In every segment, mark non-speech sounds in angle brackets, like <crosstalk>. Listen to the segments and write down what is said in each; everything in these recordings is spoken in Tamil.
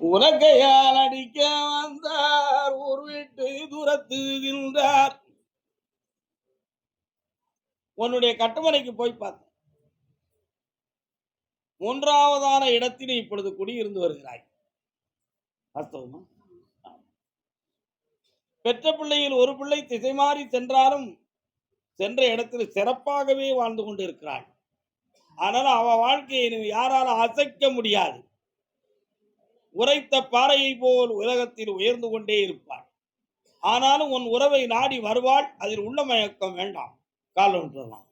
உலகையால் அடிக்க வந்தார் ஊர் விட்டு துரத்துகின்றார் உன்னுடைய கட்டுமனைக்கு போய் பார்த்தேன் மூன்றாவதான இடத்திலே இப்பொழுது குடியிருந்து வருகிறாய். வாஸ்தவமா? பெற்ற பிள்ளையில் ஒரு பிள்ளை திசை மாறி சென்றாலும் சென்ற இடத்தில் சிறப்பாகவே வாழ்ந்து கொண்டிருக்கிறாள். ஆனால் அவ வாழ்க்கையை நீ யாரால அசைக்க முடியாது. உரைத்த பாறையை போல் உலகத்தில் உயர்ந்து கொண்டே இருப்பாள் ஆனாலும் உன் உறவை நாடி வருவாள் அதில் உள்ள மயக்கம் வேண்டாம். கால் ஒன்றலாம்.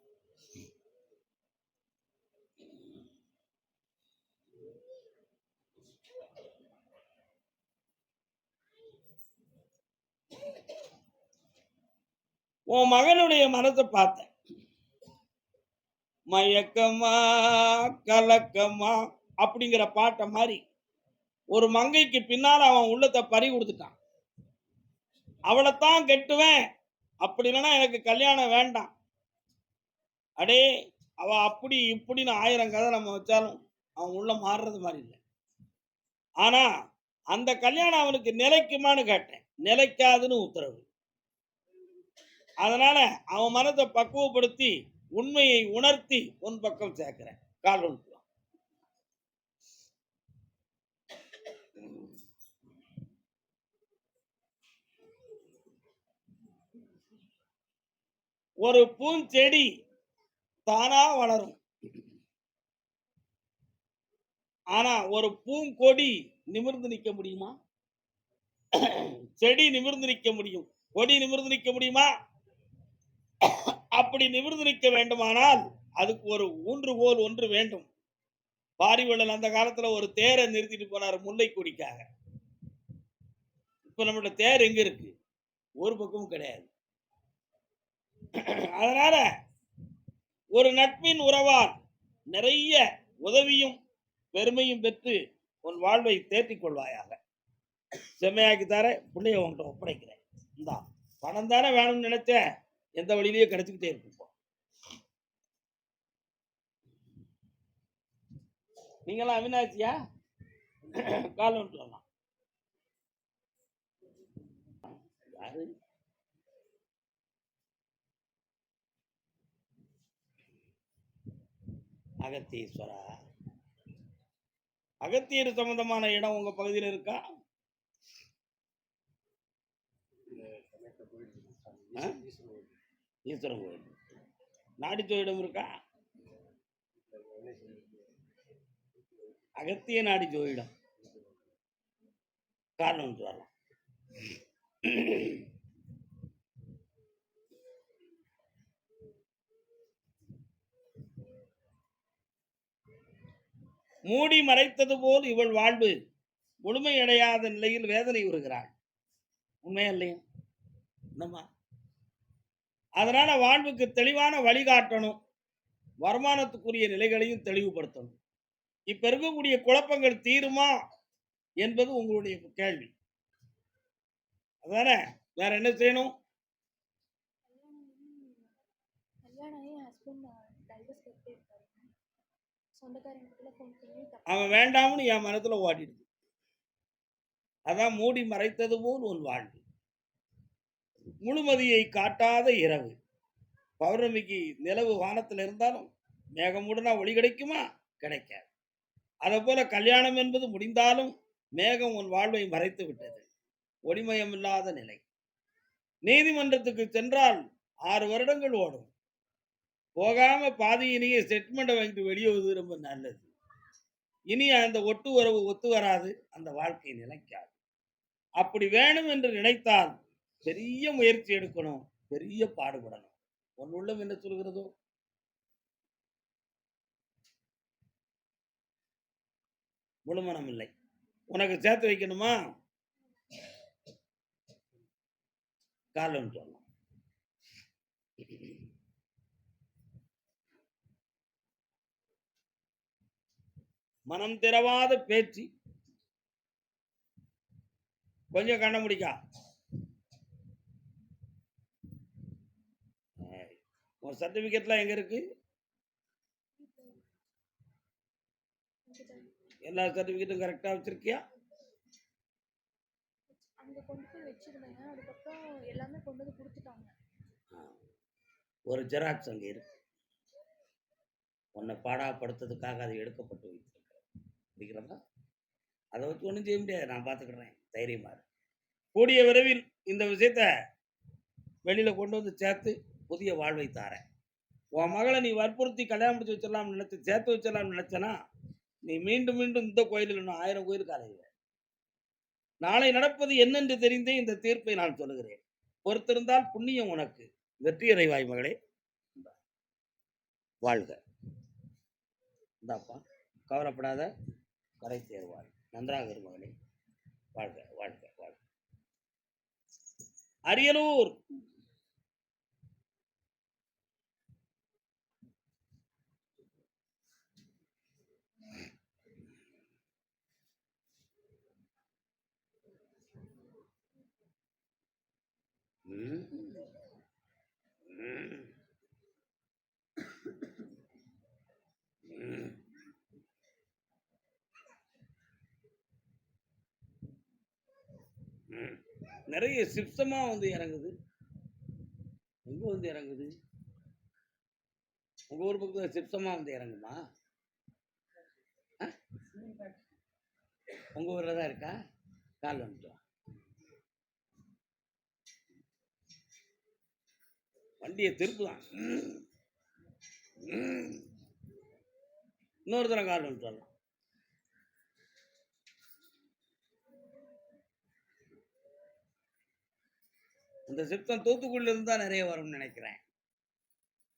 உன் மகனுடைய மனத்தை பார்த்தேன். மயக்கமா கலக்கமா அப்படிங்கிற பாட்டை மாதிரி ஒரு மங்கைக்கு பின்னால் அவன் உள்ளத்தை பறி கொடுத்துட்டான். அவளைத்தான் கெட்டுவேன். அப்படி இல்லைன்னா எனக்கு கல்யாணம் வேண்டாம். அடே அவ அப்படி இப்படின்னு ஆயிரம் கதை நம்ம வச்சாலும் அவன் உள்ள மாறுறது மாதிரி இல்லை. ஆனா அந்த கல்யாணம் அவனுக்கு நிலைக்குமான்னு கேட்டேன். நிலைக்காதுன்னு உத்தரவு. அதனால அவன் மனதை பக்குவப்படுத்தி உண்மையை உணர்த்தி உன் பக்கம் சேர்க்கிறேன். கால் ஒன்று ஒரு பூஞ்செடி தானா வளரும். ஆனா ஒரு பூங்கொடி நிமிர்ந்து நிக்க முடியுமா? செடி நிமிர்ந்து நிக்க முடியும். கொடி நிமிர்ந்து நிக்க முடியுமா? அப்படி நிமிர்ந்து நிற்க வேண்டுமானால் அதுக்கு ஒரு ஊன்றுகோல் ஒன்று வேண்டும். பாரிவள்ளல் அந்த காலத்துல ஒரு தேரை நிறுத்திட்டு போனார் முல்லை கொடிக்காக இப்ப நம்மளோட தேர் எங்க இருக்கு? ஒரு பக்கமும் கிடையாது. அதனால ஒரு நட்பின் உறவால் நிறைய உதவியும் பெருமையும் பெற்று உன் வாழ்வை தேற்றிக் கொள்வாயாக. செம்மையாக்கி தர பிள்ளைய உன்கிட்ட ஒப்படைக்கிறேன். இந்தா பணம் தானே வேணும்னு நினைச்ச எந்த வழியிலேயே கிடைச்சிக்கிட்டே இருக்கும். நீங்களாம் அவினாச்சியா கால் ஒன்று சொல்லலாம் அகத்தீஸ்வரா? அகத்தியர் சம்பந்தமான இடம் உங்க பகுதியில் இருக்கா? ஈஸ்வரன் கோயில் நாடிச்சோ இடம் இருக்கா? அகத்திய நாடி ஜோயிடம் காரணம் வரலாம் மூடி மறைத்தது போல் இவள் வாழ்வு. முழுமையடையாத நிலையில் வேதனை உறுகிறாள். உண்மையா இல்லையா? என்னம்மா? அதனால வாழ்வுக்கு தெளிவான வழிகாட்டணும் வருமானத்துக்குரிய நிலைகளையும் தெளிவுபடுத்தணும். இப்ப இருக்கக்கூடிய குழப்பங்கள் தீருமா என்பது உங்களுடைய கேள்வி. அதானே? வேற என்ன செய்யணும்? அவன் வேண்டாம்னு என் மனத்தில் ஓடிடுது. அதான் மூடி மறைத்தது போல் உன் வாழ்வு. முழுமதியை காட்டாத இரவு. பௌர்ணமிக்கு நிலவு வானத்தில் இருந்தாலும் மேகமுடனா ஒளி கிடைக்குமா? கிடைக்காது. அதை போல கல்யாணம் என்பது முடிந்தாலும் மேகம் உன் வாழ்வை மறைத்து விட்டது. ஒளிமயம் இல்லாத நிலை. நீதிமன்றத்துக்கு சென்றால் ஆறு வருடங்கள் ஓடும். போகாம பாதியிலேயே செட்மெண்ட்டை வாங்கிட்டு வெளியே வருவது ரொம்ப நல்லது. இனி அந்த ஒட்டு உறவு ஒத்து வராது அந்த வாழ்க்கை நிலைக்காது. அப்படி வேணும் என்று நினைத்தால் பெரிய முயற்சி எடுக்கணும் பெரிய பாடுபடணும். உன் உள்ளம் என்ன சொல்கிறதோ? முழுமணம் இல்லை. உனக்கு சேர்த்து வைக்கணுமா? காலம் சொல்லலாம் மனம் திறவாத பேச்சு. கொஞ்சம் கண்ண முடிக்கா. உன் சர்டிபிகேட்லாம் எங்க இருக்கு? எல்லா சர்டிபிகேட்டும் கரெக்டா வச்சிருக்கியா. ஒரு ஜெராக்ஸ் அங்கே இருக்கு. உன்னை பாடாப்படுத்துறதுக்காக அது எடுக்கப்பட்டு வைத்திருக்கிறேன் பிடிக்கிறதா அதை வச்சு ஒன்றும் செய்ய முடியாது. நான் பார்த்துக்கிறேன் தைரியமா கூடிய விரைவில் இந்த விஷயத்த வெளியில கொண்டு வந்து சேர்த்து புதிய வாழ்வை தாரேன். உன் மகளை நீ வற்புறுத்தி கல்யாணம் முடிச்சு வச்சிடலாம்னு நினச்சி சேர்த்து வச்சிடலாம்னு நினச்சனா நீ மீண்டும் மீண்டும் இந்த கோயிலில் இன்னும் ஆயிரம் கோயிலுக்கு அலையுவ நாளை நடப்பது என்னென்று தெரிந்தே இந்த தீர்ப்பை நான் சொல்லுகிறேன். பொறுத்திருந்தால் புண்ணியம் உனக்கு. வெற்றி அடைவாய் மகளே. வாழ்க. இந்தாப்பா. கவலைப்படாத. கரை தேர்வாய் நன்றாக இரு வாழ்க வாழ்க வாழ்க. அரியலூர். நிறைய சிப்சமாக வந்து இறங்குது. எங்கே வந்து இறங்குது? உங்கள் ஊர் பக்கத்தில் சிப்சமாக வந்து இறங்குமா? ஆ? ஊரில் தான் இருக்கா? கால் வந்துட்டோம் வண்டியை திருப்புதான். இன்னொரு தரம் கால் வந்துட்டு வரலாம் இந்த சிப்தம் தூத்துக்குடியிலிருந்து தான் நிறைய வரும்னு நினைக்கிறேன்.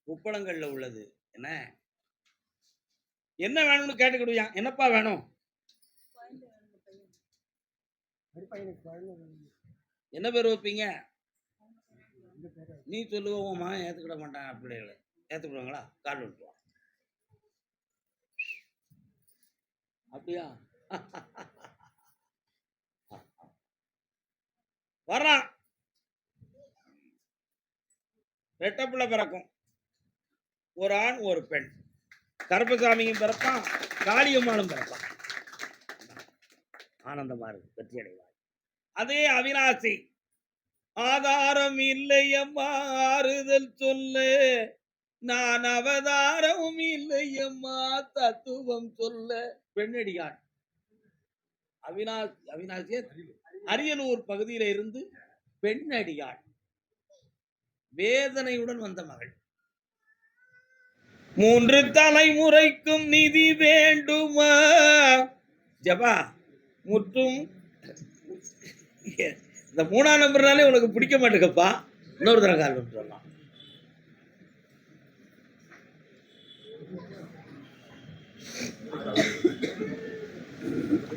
உப்பளங்களில் உள்ளது. என்ன? என்ன வேணும்னு கேட்டுக்கிடுவியான் என்னப்பா வேணும்? என்ன பேர் வைப்பீங்க? நீ சொல்லுவோம் உன் மாட்டாங்க பிள்ளைகளை ஏற்றுக்கிடுவாங்களா கால் விட்டுருவான் அப்படியா? <laughs> வர்றான். ரெட்டப்பிள்ளை பிறக்கும். ஒரு ஆண் ஒரு பெண். கருப்பசாமியும் பிறப்பான் காளியம்மாளும் பிறப்பான். ஆனந்தமா இருக்கு வெற்றி அடைவார் அதே அவினாசி. ஆதாரம் இல்லையம்மா ஆறுதல் சொல்லு. நான் அவதாரமும் இல்லையம்மா தத்துவம் சொல்ல. பெண்ணடியான். அவினாசி அவினாசிய அரியலூர் பகுதியில இருந்து பெண்ணடியாள் வேதனையுடன் வந்த மகள். மூன்று தலைமுறைக்கும் நிதி வேண்டுமா? ஜபா முற்றும். இந்த மூணாம் நம்பர்னாலே உனக்கு பிடிக்க மாட்டேங்கப்பா. இன்னொரு தர கால் சொல்லலாம்.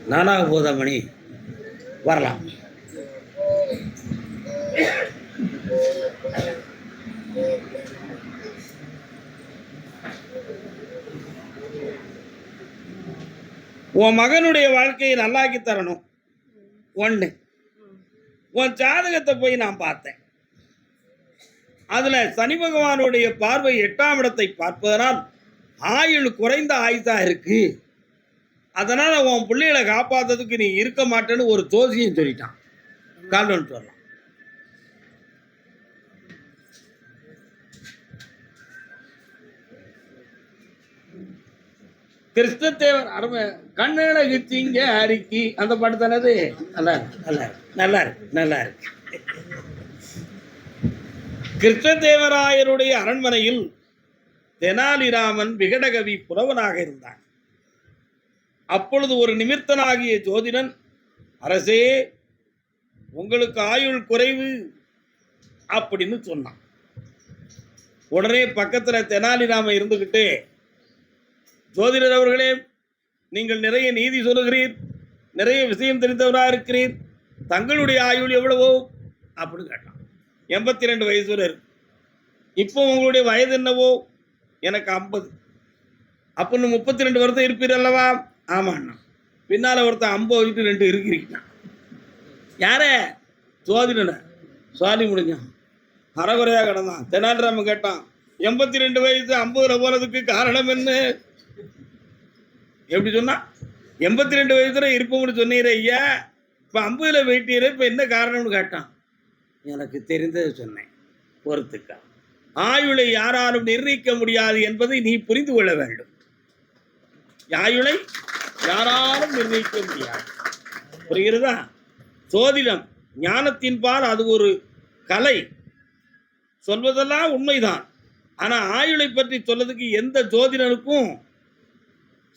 நானாக போதா மணி? வரலாம். உன் மகனுடைய வாழ்க்கையை நல்லாக்கி தரணும். ஒன்று உன் ஜாதகத்தை போய் நான் பார்த்தேன். அதுல சனி பகவானுடைய பார்வை எட்டாம் இடத்தை பார்ப்பதனால் ஆயுள் குறைந்த ஆயுதா இருக்கு. அதனால உன் பிள்ளைகளை காப்பாத்துறதுக்கு நீ இருக்க மாட்டேன்னு ஒரு ஜோசியம் சொல்லிட்டான். கால் சொல்லலாம் கிருஷ்ணதேவர் அருமை கண்ணழகு திங்க அரிக்கி. அந்த பாட்டு தானது நல்லா இருக்கு நல்லா இருக்கு நல்லா இருக்கு நல்லா இருக்கு. கிருஷ்ணதேவராயருடைய அரண்மனையில் தெனாலிராமன் விகடகவி புலவனாக இருந்தான். அப்பொழுது ஒரு நிமித்தனாகிய ஜோதிடன் அரசே உங்களுக்கு ஆயுள் குறைவு அப்படின்னு சொன்னான். உடனே பக்கத்தில் தெனாலிராமன் இருந்துக்கிட்டு ஜோதிடர் அவர்களே நீங்கள் நிறைய நீதி சொல்லுகிறீர் நிறைய விஷயம் தெரிந்தவராக இருக்கிறீர். தங்களுடைய ஆயுள் எவ்வளவோ? அப்படின்னு கேட்டான். எண்பத்தி ரெண்டு வயசு வரை இருக்கு. இப்போ உங்களுடைய வயது என்னவோ? எனக்கு ஐம்பது. அப்போ இன்னும் முப்பத்தி ரெண்டு வருஷம் இருப்பீர் அல்லவா? ஆமாண்ணா பின்னால் ஒருத்தன் ஐம்பது வச்சுட்டு ரெண்டு இருக்கிறீங்கண்ணா யாரே? ஜோதிடனை. சுவாலி முடிஞ்சான் அறகுறையாக கிடந்தான். தெனாலிராமன் கேட்டான் எண்பத்தி ரெண்டு வயசு ஐம்பதுல போகிறதுக்கு காரணம் என்ன? எப்படி சொன்னா? எண்பத்தி ரெண்டு வயசுல இருப்போம்னு சொன்னீரே ஐயா. இப்போ அம்புல வெயிட்டீர் இப்போ என்ன காரணம்னு கேட்டான்? எனக்கு தெரிந்ததை சொன்னேன் பொறுத்துக்கா. ஆயுளை யாராலும் நிர்ணயிக்க முடியாது என்பதை நீ புரிந்து கொள்ள வேண்டும். ஆயுளை யாராலும் நிர்ணயிக்க முடியாது. புரிகிறதா? சோதிடம் ஞானத்தின் பால் அது ஒரு கலை. சொல்வதெல்லாம் உண்மைதான். ஆனா ஆயுளை பற்றி சொல்லதுக்கு எந்த ஜோதிடனுக்கும்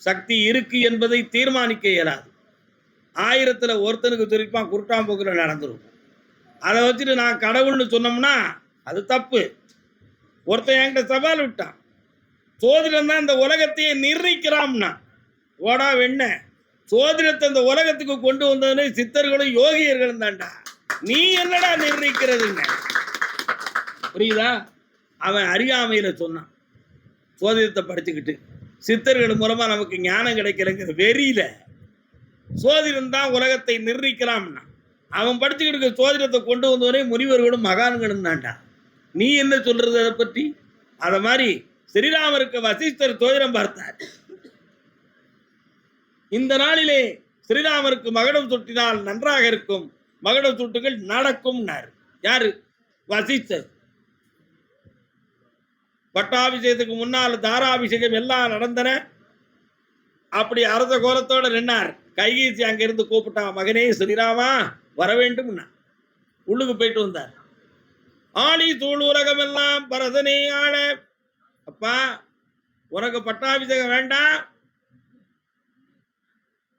சக்தி இருக்கு என்பதை தீர்மானிக்க இயலாது. ஆயிரத்தில் ஒருத்தனுக்கு சொல்லிப்பான் குருட்டாம்போக்கில் நடந்துரும். அதை வச்சுட்டு நான் கடவுள்னு சொன்னோம்னா அது தப்பு. ஒருத்தன் என்கிட்ட சவால் விட்டான். சோதிடம் தான் இந்த உலகத்தையே நிர்ணயிக்கிறான்னா ஓடா வெண்ண. சோதிடத்தை இந்த உலகத்துக்கு கொண்டு வந்ததுன்னு சித்தர்களும் யோகியர்களும் தான்டா. நீ என்னடா நிர்ணயிக்கிறதுங்க? புரியுதா? அவன் அறியாமையில் சொன்னான். சோதிடத்தை படிச்சுக்கிட்டு. சித்தர்கள் மூலமா நமக்கு ஞானம் கிடைக்கலங்கிற வெறியில. சோதிடம் தான் உலகத்தை நிர்ணயிக்கலாம்னா. அவன் படிச்சுக்கிட்டு இருக்க சோதிடத்தை கொண்டு வந்தவனே முனிவர்களும் மகான்களும் தான்டா. நீ என்ன சொல்றது அதை பற்றி அத மாதிரி ஸ்ரீராமருக்கு வசிஷ்டர் சோதிடம் பார்த்தார். இந்த நாளிலே ஸ்ரீராமருக்கு மகடம் சுட்டினால் நன்றாக இருக்கும். மகடம் சுட்டுகள் நடக்கும் யாரு? வசிஷ்டர். பட்டாபிஷேகத்துக்கு முன்னால் தாராபிஷேகம் எல்லாம் நடந்தன. அப்படி அரச கோலத்தோட நின்னார். கைகீசி அங்கிருந்து கூப்பிட்டா மகனே ஸ்ரீராமா வர வேண்டும்னா. உள்ளுக்கு போயிட்டு வந்தார். ஆளி தூள் உலகம் எல்லாம் பரதனே ஆள அப்பா உனக்கு பட்டாபிஷேகம் வேண்டாம்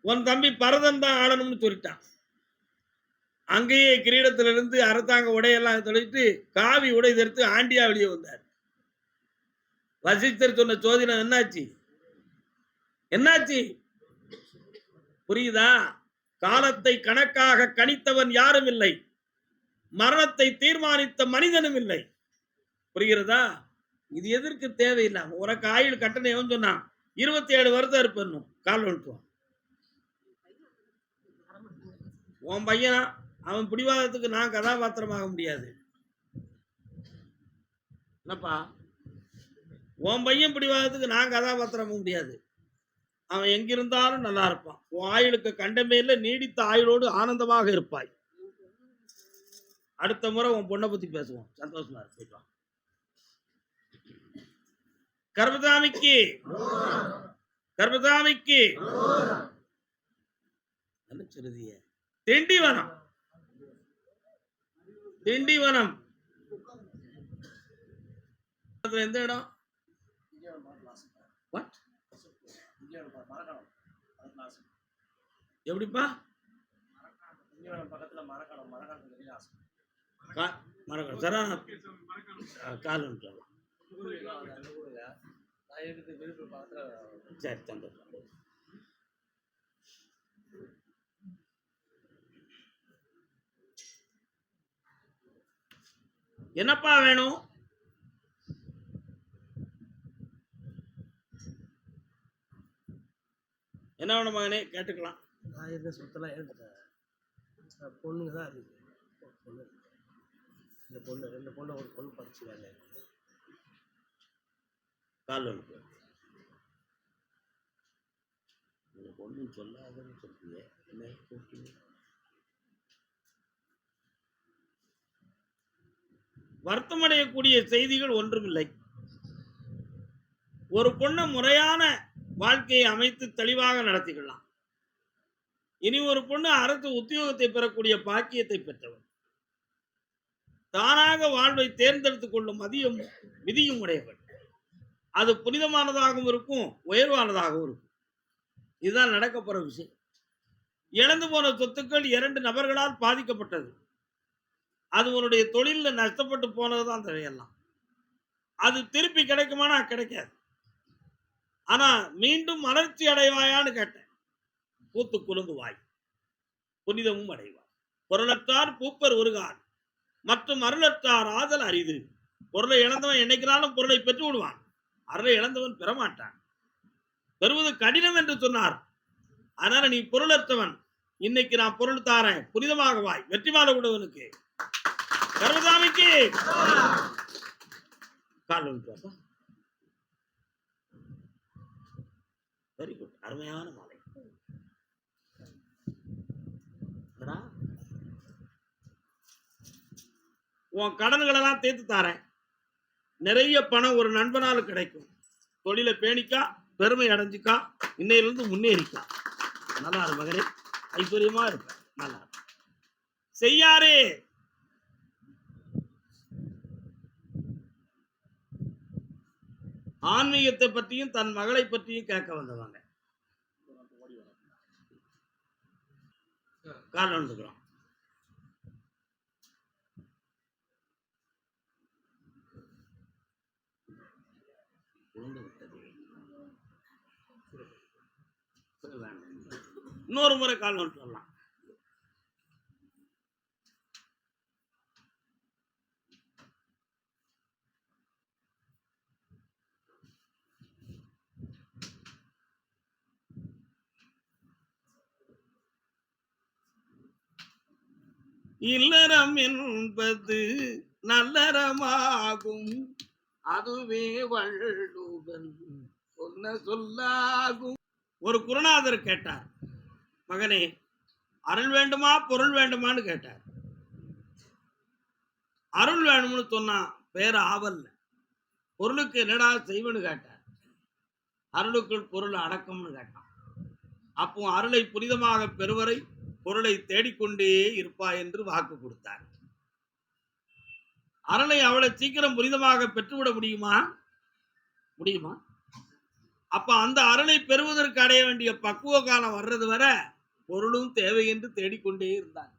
உன் தம்பி பரதன் தான் ஆளணும்னு சொல்லிட்டான். அங்கேயே கிரீடத்திலிருந்து அரசாங்க உடையெல்லாம் தொலைத்து காவி உடை தெரித்து ஆண்டியா வெளியே வந்தார். வசிஷ்டர் சொன்ன சோதனை என்னாச்சு? என்னாச்சு? புரியுதா? காலத்தை கணக்காக கணித்தவன் யாரும் இல்லை. மரணத்தை தீர்மானித்த மனிதனும் இல்லை. புரிகிறதா? இது எதற்கு தேவையில்லை உனக்கு ஆயுள் கட்டணம் எவன் சொன்னான்? இருபத்தி ஏழு வருஷம் இருப்பணும் கால் வந்துட்டுவான் உன் பையனா? அவன் பிடிவாதத்துக்கு நான் கதாபாத்திரமாக முடியாது. என்னப்பா? உன் பையன் பிடிவாதத்துக்கு நான் கதாபாத்திரமும் முடியாது. அவன் எங்கிருந்தாலும் நல்லா இருப்பான். உன் ஆயுளுக்கு கண்டமே இல்லை நீடித்த ஆயுளோடு ஆனந்தமாக இருப்பாய். அடுத்த முறை உன் பொண்ணை பத்தி பேசுவோம். சந்தோஷமா இருக்கு கர்பதாமிக்கு கர்பதாமிக்கு திண்டிவனம் திண்டிவனம் எந்த இடம்? What? எப்படிப்பா? மறக்க சரண கால் சரி சந்தோஷம் என்னப்பா வேணும்? என்ன வேணும் மகனே கேட்டுக்கலாம். நான் இருந்த சொத்தெல்லாம் எடுத்துட்டேன். பொண்ணுங்க தான் இருக்குது ஒரு பொண்ணு இந்த பொண்ணு ரெண்டு பொண்ணு ஒரு பொண்ணு படிச்சு வேலை கால் வந்துட்டு உங்களுக்கு ஒன்றும் சொல்லாதன்னு சொல்றீங்க என்ன? கூப்பிட்டீங்க வருத்தமடையக்கூடிய செய்திகள் ஒன்றுமில்லை. ஒரு பொண்ணை முறையான வாழ்க்கையை அமைத்து தெளிவாக நடத்திக்கலாம். இனி ஒரு பொண்ணு அரசு உத்தியோகத்தை பெறக்கூடிய பாக்கியத்தை பெற்றவர் தானாக வாழ்வை தேர்ந்தெடுத்துக் கொள்ளும் மதியம் விதியும் உடையவர் அது புனிதமானதாகவும் இருக்கும் உயர்வானதாகவும் இருக்கும். இதுதான் நடக்க போற விஷயம். இழந்து போன சொத்துக்கள் இரண்டு நபர்களால் பாதிக்கப்பட்டது. அது உன்னுடைய தொழிலில் நஷ்டப்பட்டு போனது தான் தேவையெல்லாம் அது திருப்பி கிடைக்குமானா கிடைக்காது. ஆனா மீண்டும் மலர்ச்சி அடைவாயான்னு கேட்டேன். பூத்து குலுங்குவாய். புனிதமும் அடைவாய். பொருளற்றார் பூப்பர் ஒருகால் மற்றும் அருளற்றார் ஆதல் அரிது. பொருளை இழந்தவன் என்னைக்குனாலும் பொருளை பெற்று விடுவான். அருளை இழந்தவன் பெறமாட்டான். பெறுவது கடினம் என்று சொன்னார். அதனால நீ பொருளற்றவன். இன்னைக்கு நான் பொருள் தாரேன். புனிதமாக வாய் வெற்றி மாலை விடுவனுக்கு கர்மசாமிக்கு கால் வெரி குட் அருமையான மாலை. உன் கடன்களெல்லாம் தேர்த்து தாரேன். நிறைய பணம் ஒரு நண்பனால கிடைக்கும். தொழிலை பேணிக்கா பெருமை அடைஞ்சிக்கா இன்னையிலிருந்து முன்னேறிக்கா. நல்லா மகனே. ஐஸ்வர்யமா இருப்ப. நல்லா செய்யாரே! ஆன்மீகத்தை பற்றியும் தன் மகளை பற்றியும் கேட்க வந்தவங்க. காரணம் வந்துக்கிறோம் இன்னொரு முறை கால் நோட்டு வரலாம் இல்லறம் என்பது நல்லறமாகும். அதுவே வள்ளுவன் சொன்ன சொல்லாகும். ஒரு குருநாதர் கேட்டார் மகனே அருள் வேண்டுமா பொருள் வேண்டுமான்னு கேட்டார். அருள் வேணும்னு சொன்னா பேர் ஆவல்ல. பொருளுக்கு என்னடா செய்வனு கேட்டார். அருளுக்குள் பொருள் அடக்கம்னு கேட்டான். அப்போ அருளை புனிதமாக பெறுவரை பொருளை தேடிக்கொண்டே இருப்பாய் என்று வாக்கு கொடுத்தார். அருளை அவ்வளவு சீக்கிரம் புனிதமாக பெற்றுவிட முடியுமா? முடியுமா? அப்ப அந்த அருளை பெறுவதற்கு அடைய வேண்டிய பக்குவ காலம் வர்றது வர பொருளும் தேவை என்று தேடிக்கொண்டே இருந்தார்.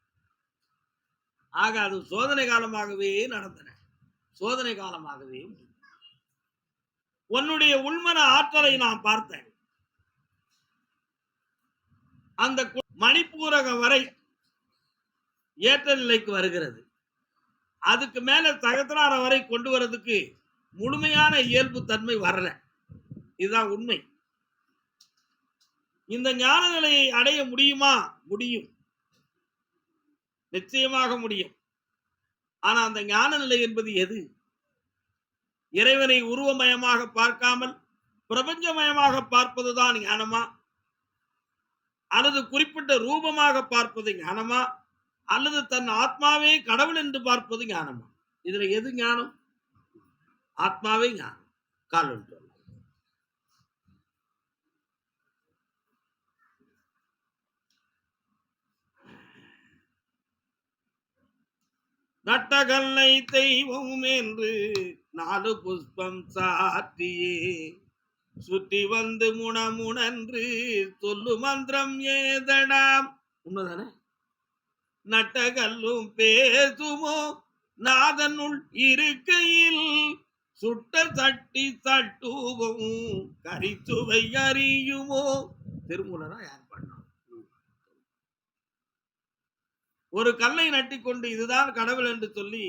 ஆக அது சோதனை காலமாகவே நடந்தன. சோதனை காலமாகவே உன்னுடைய உள்மன ஆற்றலை நான் பார்த்தேன். அந்த மணிப்பூரகம் வரை ஏற்ற நிலைக்கு வருகிறது. அதுக்கு மேல தகத்தனார வரை கொண்டு வரதுக்கு முழுமையான இயல்பு தன்மை வரல. இதுதான் உண்மை. இந்த ஞான நிலையை அடைய முடியுமா? முடியும். நிச்சயமாக முடியும். ஆனா அந்த ஞான நிலை என்பது எது? இறைவனை உருவமயமாக பார்க்காமல் பிரபஞ்சமயமாக பார்ப்பதுதான் ஞானமா? அல்லது குறிப்பிட்ட ரூபமாக பார்ப்பது ஞானமா? அல்லது தன் ஆத்மாவே கடவுள் என்று பார்ப்பது ஞானமா? இதுல எது ஞானம்? ஆத்மாவே ஞானம். கால் ஒன்று நட்டகல்லை தெய்வம் என்று நாலு புஷ்பம் சாத்தியே சுற்றி வந்து முணமுணன்று சொல்லு மந்திரம் ஏதடாம் உண்மைதானே? நட்டகல்லும் பேசுமோ? நாதனுள் இருக்கையில் சுட்ட சட்டி சட்டுவும் கரிச்சுவை அறியுமோ? திருமூலரா யார் பண்ணும் ஒரு கல்லை நட்டிக்கொண்டு இதுதான் கடவுள் என்று சொல்லி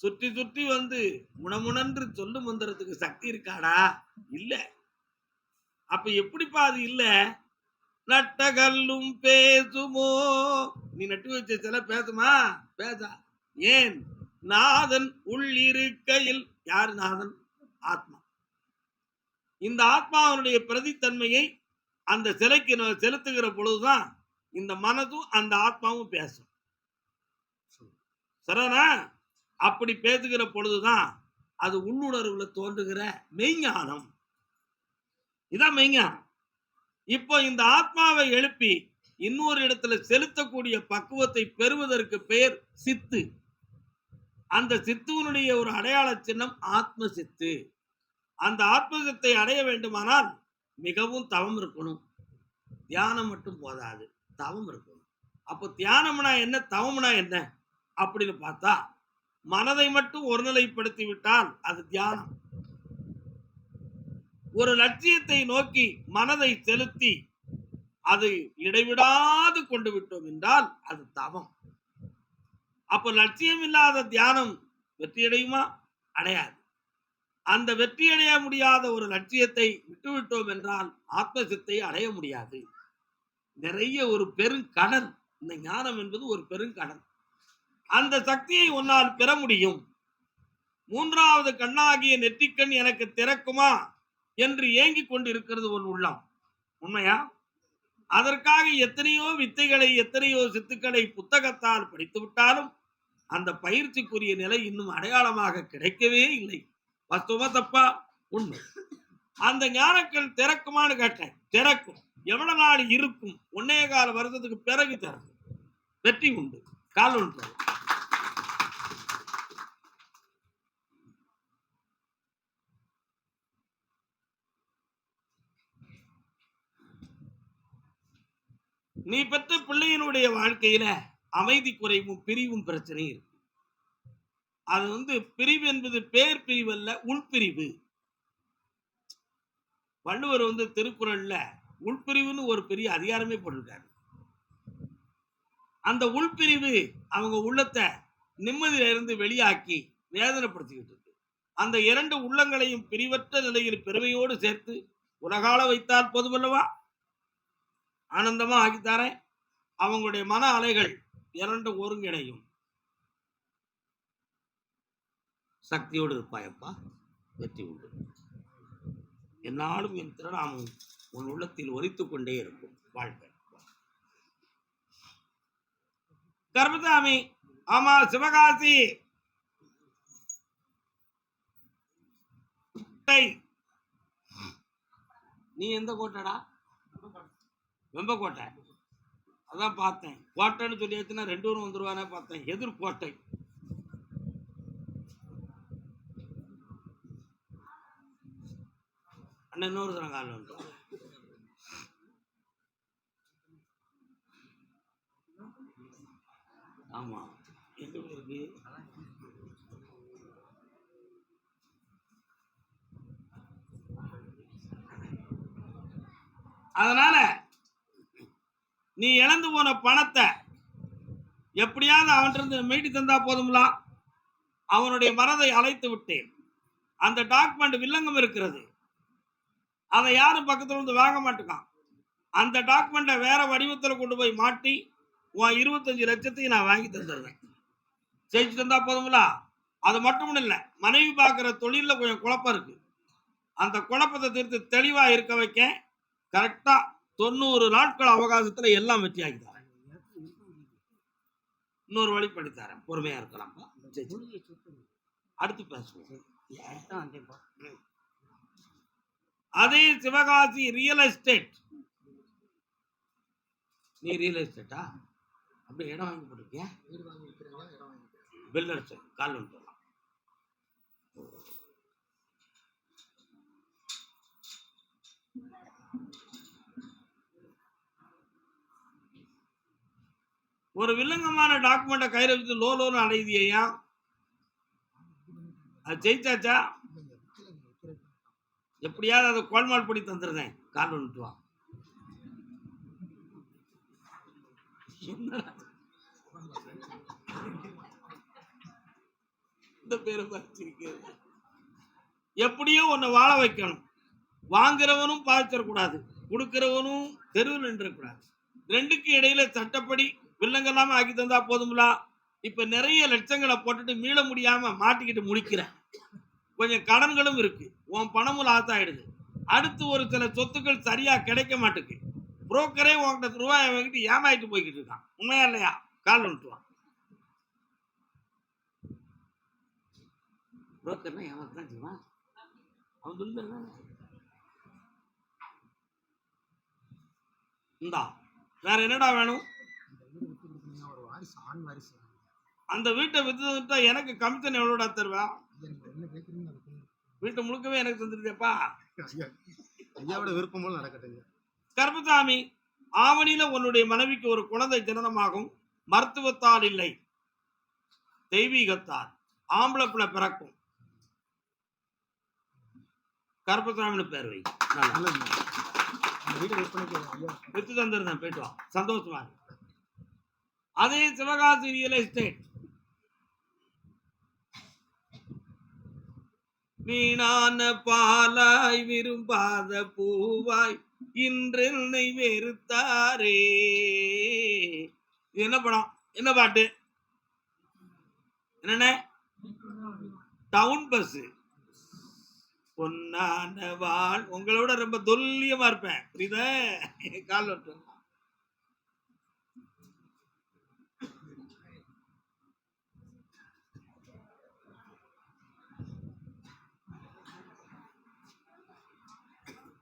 சுற்றி சுற்றி வந்து முணமுணன்று சொல்லும் மந்திரத்துக்கு சக்தி இருக்காடா? இல்ல. அப்ப எப்படிப்பா அது இல்ல? நட்ட கல்லும் பேசுமோ? நீ நட்டு வச்ச சில பேசுமா? பேசா. ஏன்? நாதன் உள்ளிருக்கையில். யார் நாதன்? ஆத்மா. இந்த ஆத்மாவினுடைய பிரதித்தன்மையை அந்த சிலைக்கு நம்ம செலுத்துகிற பொழுதுதான் இந்த மனதும் அந்த ஆத்மாவும் பேசும். சரணா அப்படி பேசுகிற பொழுதுதான் அது உள்ளுணர்வுல தோன்றுகிற மெய்ஞானம். இதான் மெய்ஞானம். இப்போ இந்த ஆத்மாவை எழுப்பி இன்னொரு இடத்துல செலுத்தக்கூடிய பக்குவத்தை பெறுவதற்கு பெயர் சித்து. அந்த சித்துவனுடைய ஒரு அடையாள சின்னம் ஆத்ம சித்து அந்த ஆத்ம சித்தை அடைய வேண்டுமானால் மிகவும் தவம் இருக்கணும். தியானம் மட்டும் போதாது. தவம் இருக்கணும். அப்போ தியானம்னா என்ன? தவம்னா என்ன? அப்படின்னு பார்த்தா மனதை மட்டும் ஒருநிலைப்படுத்தி விட்டால் அது தியானம். ஒரு லட்சியத்தை நோக்கி மனதை செலுத்தி அது இடைவிடாது கொண்டு விட்டோம் என்றால் அது தவம். அப்ப லட்சியம் இல்லாத தியானம் வெற்றியடையுமா அடையாது. அந்த வெற்றியடைய முடியாத ஒரு லட்சியத்தை விட்டுவிட்டோம் என்றால் ஆத்மசித்தை அடைய முடியாது. நிறைய ஒரு பெருங்கடல். இந்த ஞானம் என்பது ஒரு பெருங்கடல். அந்த சக்தியை உன்னால் பெற முடியும். மூன்றாவது கண்ணாகிய நெற்றிக்கண் எனக்கு திறக்குமா? என்று ஏங்கிக் கொண்டிருக்கிறது ஒரு உள்ளம். உண்மையா? அதற்காக எத்தனையோ வித்தைகளை எத்தனையோ சித்துக்களை புத்தகத்தால் படித்து விட்டாலும் அந்த பயிற்சிக்குரிய நிலை இன்னும் அடையாளமாக கிடைக்கவே இல்லை. வஸ்துவமா தப்பா? உண்மை. அந்த ஞானக்கள் திறக்குமான்னு கேட்டேன். திறக்கும். எவ்வளவு நாள் இருக்கும்? ஒன்னே கால வருஷத்துக்கு பிறகு திறக்கும். வெற்றி உண்டு. கால் ஒன்று நீ பெற்ற பிள்ளையினுடைய வாழ்க்கையில அமைதி குறைவும் பிரிவும் பிரச்சனை இருக்கு. அது வந்து பிரிவு என்பது பேர் பிரிவு அல்ல உள்பிரிவு. வள்ளுவர் வந்து திருக்குறள்ல உள்பிரிவுன்னு ஒரு பெரிய அதிகாரமே போட்டிருக்காரு. அந்த உள்பிரிவு அவங்க உள்ளத்தை நிம்மதியில இருந்து வெளியாக்கி வேதனைப்படுத்திக்கிட்டு இருக்கு. அந்த இரண்டு உள்ளங்களையும் பிரிவற்ற நிலையில் பெருமையோடு சேர்த்து உலகால வைத்தால் போதுமல்லவா? ஆனந்தமா ஆக்கித்தாரேன். அவங்களுடைய மன அலைகள் இரண்டு ஒருங்கிணையும். சக்தியோடு இருப்பாயப்பா வெற்றி உண்டு. என்னாலும் என் திருநாமம் உன் உள்ளத்தில் ஒலித்துக் கொண்டே இருக்கும். வாழ்க்கை கர்மசாமி ஆமா சிவகாசி. நீ எந்த கோட்டடா? வெம்பக்கோட்டை அதான் பார்த்தேன். கோட்டைன்னு சொல்லியாச்சுன்னா ரெண்டு பேரும் வந்துருவானே பார்த்தேன். எதிர்கோட்டை அண்ணன் இன்னொரு தரம் கால் வந்துடும் ஆமா. எங்க இருக்கு அதனால நீ இழந்து போன பணத்தை எப்படியாவது அவன்கிட்ட மீட்டு தந்தா போதும்லா? அவனுடைய மனதை அழைத்து விட்டேன். அந்த டாக்குமெண்ட் வில்லங்கம் இருக்கிறது. அதை யாரும் பக்கத்தில் வந்து வாங்க மாட்டுக்கான். அந்த டாக்குமெண்ட்டை வேற வடிவத்தில் கொண்டு போய் மாட்டி உன் இருபத்தஞ்சு லட்சத்தையும் நான் வாங்கி தந்துடுறேன். ஜெயிச்சு தந்தா போதுங்களா அது மட்டும் இல்லை மனைவி பார்க்குற தொழிலில் கொஞ்சம் குழப்பம் இருக்கு. அந்த குழப்பத்தை தீர்த்து தெளிவாக இருக்க வைக்க கரெக்டாக தொண்ணூறு நாட்கள் அவகாசத்துல எல்லாம் வெற்றி ஆகி தரேன் இன்னொரு வழி பண்ணி தரேன் பொறுமையா இருக்கலாம். அடுத்து பேசுவோம். அதே சிவகாசி ரியல் எஸ்டேட் நீ ரியல் எஸ்டேட்டா அப்படி இடம் வாங்கி போட்டிருக்கியா பில் அடிச்சு கால் வந்து ஒரு வில்லங்கமான டாக்குமெண்ட்டை கையில் வச்சு லோ லோன்னு அடையுதியா அது ஜெயிச்சாச்சா? எப்படியாவது அதை கோல்மால் பண்ணி தந்துருந்தேன் கால் வந்துட்டு வா. இந்த பேரை பறிச்சிருக்கிறது எப்படியோ உன்னை வாழ வைக்கணும். வாங்குறவனும் பாதிச்சிடக்கூடாது கொடுக்கிறவனும் தெருவில் நின்றக்கூடாது. ரெண்டுக்கு இடையில சட்டப்படி வில்லங்கெல்லாம ஆக்கி தந்தா போதும்லா? இப்ப நிறைய லட்சங்களை போட்டுட்டு மீள முடியாம மாட்டிக்கிட்டு முடிக்கிறேன் கொஞ்சம் கடன்களும் இருக்கு. உன் பணமும் லாஸ் ஆயிடுது. அடுத்து ஒரு சில சொத்துக்கள் சரியா கிடைக்க மாட்டேக்கு. புரோக்கரே உன்கிட்ட ரூபாய் வாங்கிட்டு ஏமாயிட்டு போய்கிட்டு இருக்கான். உண்மையா இல்லையா? கால் வந்துட்டுவான் புரோக்கர்னா ஏமாத்தான் செய்வான் அவன் சொல்லு இந்தா வேற என்னடா வேணும் ஒரு வாரிசு ஆண் வாரிசு அந்த வீட்டை வித்துட்டா எனக்கு கமிஷன் எவ்வளோடா தருவா? என்ன கேட்குறீங்க வீட்டை முழுக்கவே எனக்கு தந்துருதேப்பா ஐயா ஐயாவோட விருப்பம் போல நடக்கட்டுங்க கர்மசாமி ஆவணியில உன்னுடைய மனைவிக்கு ஒரு குழந்தை ஜனனமாகும். மருத்துவத்தால் இல்லை. தெய்வீகத்தால். ஆம்பளை பிள்ளை பிறக்கும். கருப்பசாமின்னு பேர் வை. வித்து தந்துருந்தேன் போயிட்டு சந்தோஷமா இரு. அதே சிவகாசி ரியல் எஸ்டேட் வீணான பாலாய் விரும்பாத பூவாய் இன்றென்னை வெறுத்தாரே. இது என்ன படம்? என்ன பாட்டு? என்னண்ணே டவுன் பஸ். பொன்னான வாழ் உங்களோட ரொம்ப துல்லியமா இருப்பேன். புரியுதா? கால்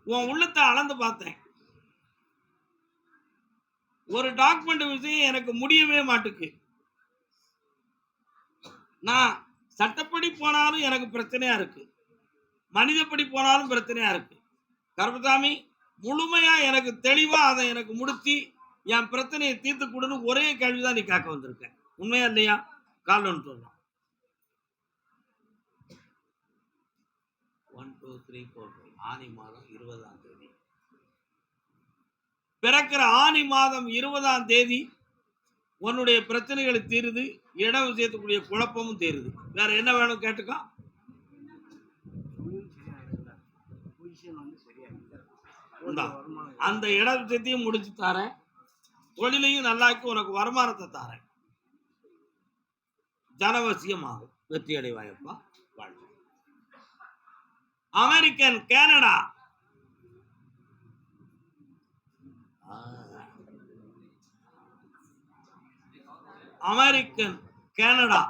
உன் உள்ளத்தை அளந்து பார்த்தேன். ஒரு டாக்குமெண்ட் விஷயம் எனக்கு முடியவே மாட்டுக்கு. நான் சட்டப்படி போனாலும் எனக்கு பிரச்சனையா இருக்கு. மனிதப்படி போனாலும் பிரச்சனையா இருக்கு. கருப்பசாமி முழுமையா எனக்கு தெளிவா அதை எனக்கு முடிச்சு என் பிரச்சனையை தீர்த்து கொடுன்னு ஒரே கேள்விதான் நீ கேட்க வந்திருக்க. உண்மையா இல்லையா? கால் ஒன்று சொல்லலாம் ஒன் டூ த்ரீ ஃபோர் ஆனி மாதம் இருபதாம் தேதி. பிறக்கிற ஆனி மாதம் இருபதாம் தேதி உன்னுடைய பிரச்சனைகளை தீருது இட விஷயத்துக்குரிய குழப்பமும் தீருது. வேற என்ன வேணும் கேட்டுக்கோ. வருமானம் அந்த இட விஷயத்தையும் முடிச்சு தரேன். தொழிலையும் நல்லாக்கி உனக்கு வருமானத்தை தரேன். ஜனவசியமாகும் வெற்றி அடைவாயப்பா அமெரிக்கன் கனடா. American Canada.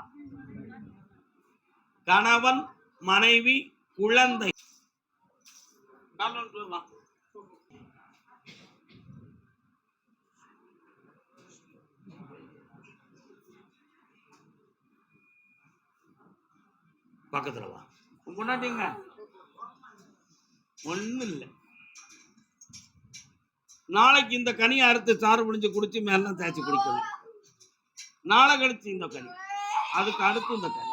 கணவன் மனைவி குழந்தை. பக்கத்துல வா. கொண்டாட்டிங்க ஒண்ணும் இல்லை நாளைக்கு இந்த கனியை அறுத்து சாறு முடிஞ்சு குடிச்சு மேலாம் தேய்ச்சி குடிக்கணும். நாளை கழிச்சு இந்த கனி. அதுக்கு அடுத்து இந்த கனி.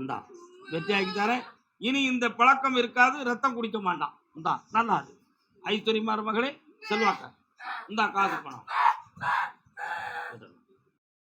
இந்தா வெற்றியாக்கி தரேன். இனி இந்த பழக்கம் இருக்காது ரத்தம் குடிக்க மாட்டான். இந்தா நல்லா அது ஐஸ்வரிமார் மகளே செல்வாக்க. இந்தா காசு பணம்